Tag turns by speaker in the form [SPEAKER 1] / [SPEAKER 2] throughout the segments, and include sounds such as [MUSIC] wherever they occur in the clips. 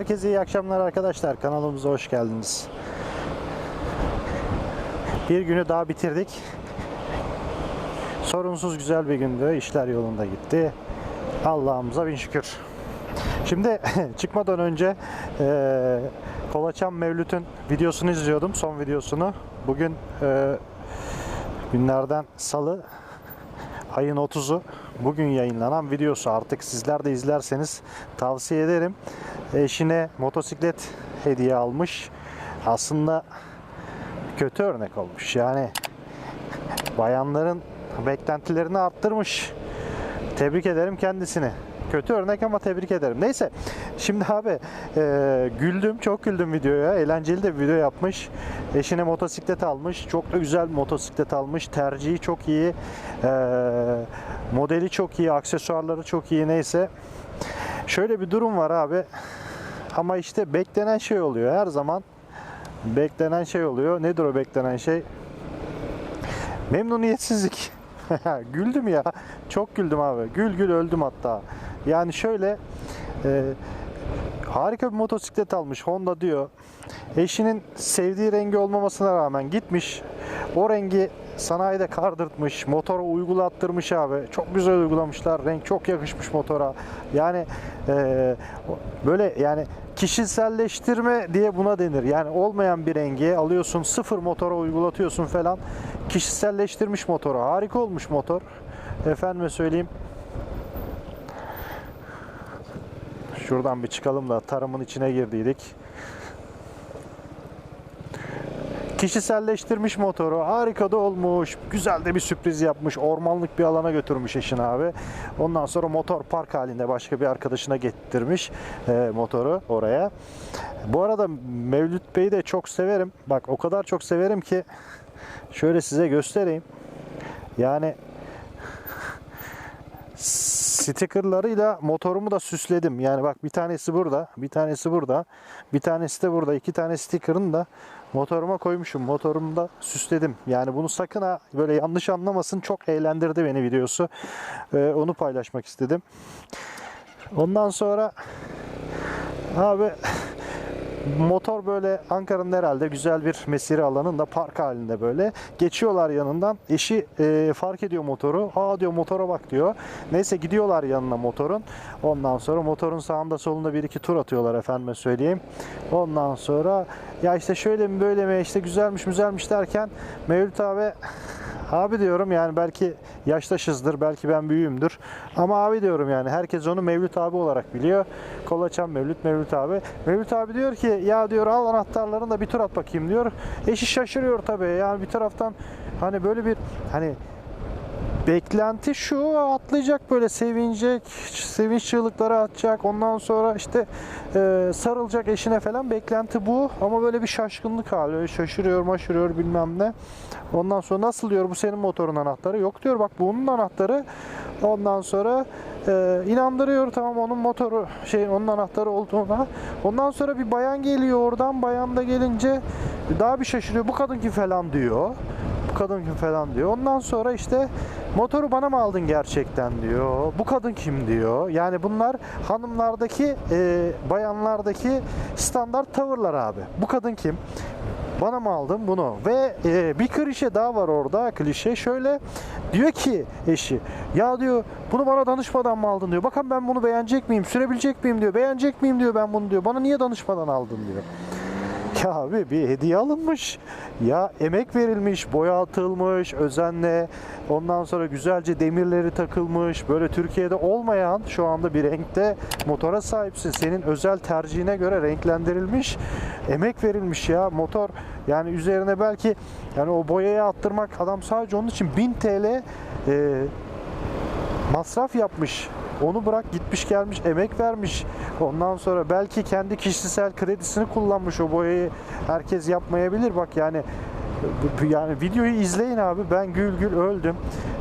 [SPEAKER 1] Herkese iyi akşamlar arkadaşlar. Kanalımıza hoş geldiniz. Bir günü daha bitirdik. Sorunsuz güzel bir gündü. İşler yolunda gitti. Allah'ımıza bin şükür. Şimdi [LAUGHS] çıkmadan önce eee Kolaçan Mevlüt'ün videosunu izliyordum. Son videosunu. Bugün eee, günlerden salı ayın 30'u bugün yayınlanan videosu artık sizler de izlerseniz tavsiye ederim. Eşine motosiklet hediye almış. Aslında kötü örnek olmuş. Yani bayanların beklentilerini arttırmış. Tebrik ederim kendisini. Kötü örnek ama tebrik ederim. Neyse. Şimdi abi e, güldüm. Çok güldüm videoya. Eğlenceli de bir video yapmış. Eşine motosiklet almış. Çok da güzel motosiklet almış. Tercihi çok iyi. E, modeli çok iyi. Aksesuarları çok iyi. Neyse. Şöyle bir durum var abi. Ama işte beklenen şey oluyor. Her zaman beklenen şey oluyor. Nedir o beklenen şey? Memnuniyetsizlik. [LAUGHS] Güldüm ya. Çok güldüm abi. Gül gül öldüm hatta. Yani şöyle e, harika bir motosiklet almış Honda diyor. Eşinin sevdiği rengi olmamasına rağmen gitmiş. O rengi sanayide kardırtmış. Motora uygulattırmış abi. Çok güzel uygulamışlar. Renk çok yakışmış motora. Yani e, böyle yani kişiselleştirme diye buna denir. Yani olmayan bir rengi alıyorsun sıfır motora uygulatıyorsun falan. Kişiselleştirmiş motoru. Harika olmuş motor. Efendime söyleyeyim. Şuradan bir çıkalım da tarımın içine girdiydik. Kişiselleştirmiş motoru. Harika da olmuş. Güzel de bir sürpriz yapmış. Ormanlık bir alana götürmüş eşin abi. Ondan sonra motor park halinde başka bir arkadaşına getirmiş e, motoru oraya. Bu arada Mevlüt Bey'i de çok severim. Bak o kadar çok severim ki şöyle size göstereyim. Yani stickerlarıyla motorumu da süsledim. Yani bak bir tanesi burada, bir tanesi burada, bir tanesi de burada. İki tane sticker'ını da motoruma koymuşum. Motorumu da süsledim. Yani bunu sakın ha böyle yanlış anlamasın. Çok eğlendirdi beni videosu. Ee, onu paylaşmak istedim. Ondan sonra abi motor böyle Ankara'nın herhalde güzel bir mesire alanında park halinde böyle. Geçiyorlar yanından. Eşi e, fark ediyor motoru. Aa diyor motora bak diyor. Neyse gidiyorlar yanına motorun. Ondan sonra motorun sağında solunda bir iki tur atıyorlar efendime söyleyeyim. Ondan sonra ya işte şöyle mi böyle mi işte güzelmiş güzelmiş derken Mevlüt abi Abi diyorum yani belki yaştaşızdır, belki ben büyüğümdür. Ama abi diyorum yani herkes onu Mevlüt abi olarak biliyor. Kolaçan Mevlüt, Mevlüt abi. Mevlüt abi diyor ki ya diyor al anahtarlarını da bir tur at bakayım diyor. Eşi şaşırıyor tabii. Yani bir taraftan hani böyle bir hani beklenti şu atlayacak böyle sevinecek sevinç çığlıkları atacak. Ondan sonra işte e, sarılacak eşine falan. Beklenti bu. Ama böyle bir şaşkınlık hali. Şaşırıyor maşırıyor bilmem ne. Ondan sonra nasıl diyor bu senin motorun anahtarı? Yok diyor. Bak bu onun anahtarı. Ondan sonra e, inandırıyor. Tamam onun motoru şey onun anahtarı olduğuna. Ondan sonra bir bayan geliyor oradan. Bayan da gelince daha bir şaşırıyor. Bu kadın kim falan diyor kadın kim falan diyor. Ondan sonra işte motoru bana mı aldın gerçekten diyor. Bu kadın kim diyor. Yani bunlar hanımlardaki, e, bayanlardaki standart tavırlar abi. Bu kadın kim? Bana mı aldın bunu? Ve e, bir klişe daha var orada. Klişe şöyle diyor ki eşi ya diyor bunu bana danışmadan mı aldın diyor. Bakın ben bunu beğenecek miyim? Sürebilecek miyim diyor. Beğenecek miyim diyor ben bunu diyor. Bana niye danışmadan aldın diyor. Ya abi bir hediye alınmış. Ya emek verilmiş, boya atılmış özenle. Ondan sonra güzelce demirleri takılmış. Böyle Türkiye'de olmayan şu anda bir renkte motora sahipsin. Senin özel tercihine göre renklendirilmiş. Emek verilmiş ya motor. Yani üzerine belki yani o boyayı attırmak adam sadece onun için 1000 TL e, masraf yapmış. Onu bırak gitmiş gelmiş emek vermiş. Ondan sonra belki kendi kişisel kredisini kullanmış o boyayı herkes yapmayabilir. Bak yani yani videoyu izleyin abi ben gül gül öldüm.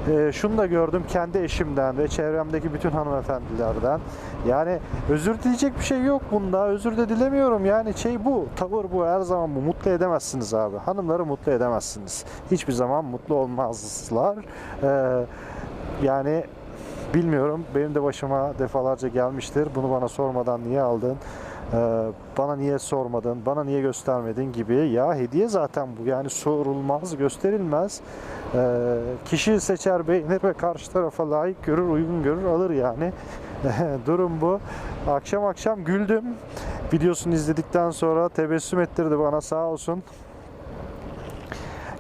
[SPEAKER 1] Ee, şunu da gördüm kendi eşimden ve çevremdeki bütün hanımefendilerden. Yani özür dileyecek bir şey yok bunda. Özür de dilemiyorum. Yani şey bu, tavır bu. Her zaman bu. Mutlu edemezsiniz abi. Hanımları mutlu edemezsiniz. Hiçbir zaman mutlu olmazlar. Ee, yani Bilmiyorum. Benim de başıma defalarca gelmiştir. Bunu bana sormadan niye aldın? Ee, bana niye sormadın? Bana niye göstermedin gibi. Ya hediye zaten bu. Yani sorulmaz, gösterilmez. Ee, kişi seçer, beğenir ve karşı tarafa layık görür, uygun görür, alır yani. [LAUGHS] Durum bu. Akşam akşam güldüm. Videosunu izledikten sonra tebessüm ettirdi bana sağ olsun.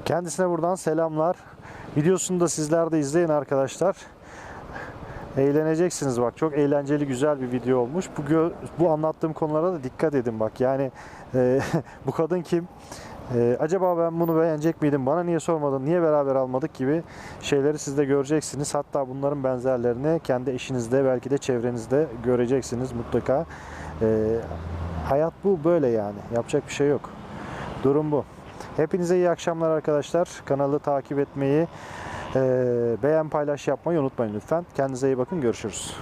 [SPEAKER 1] Kendisine buradan selamlar. Videosunu da sizler de izleyin arkadaşlar. Eğleneceksiniz bak. Çok eğlenceli güzel bir video olmuş. Bu bu anlattığım konulara da dikkat edin bak. Yani e, [LAUGHS] bu kadın kim? E, acaba ben bunu beğenecek miydim? Bana niye sormadın? Niye beraber almadık gibi şeyleri siz de göreceksiniz. Hatta bunların benzerlerini kendi eşinizde belki de çevrenizde göreceksiniz mutlaka. E, hayat bu böyle yani. Yapacak bir şey yok. Durum bu. Hepinize iyi akşamlar arkadaşlar. Kanalı takip etmeyi, beğen paylaş yapmayı unutmayın lütfen. Kendinize iyi bakın. Görüşürüz.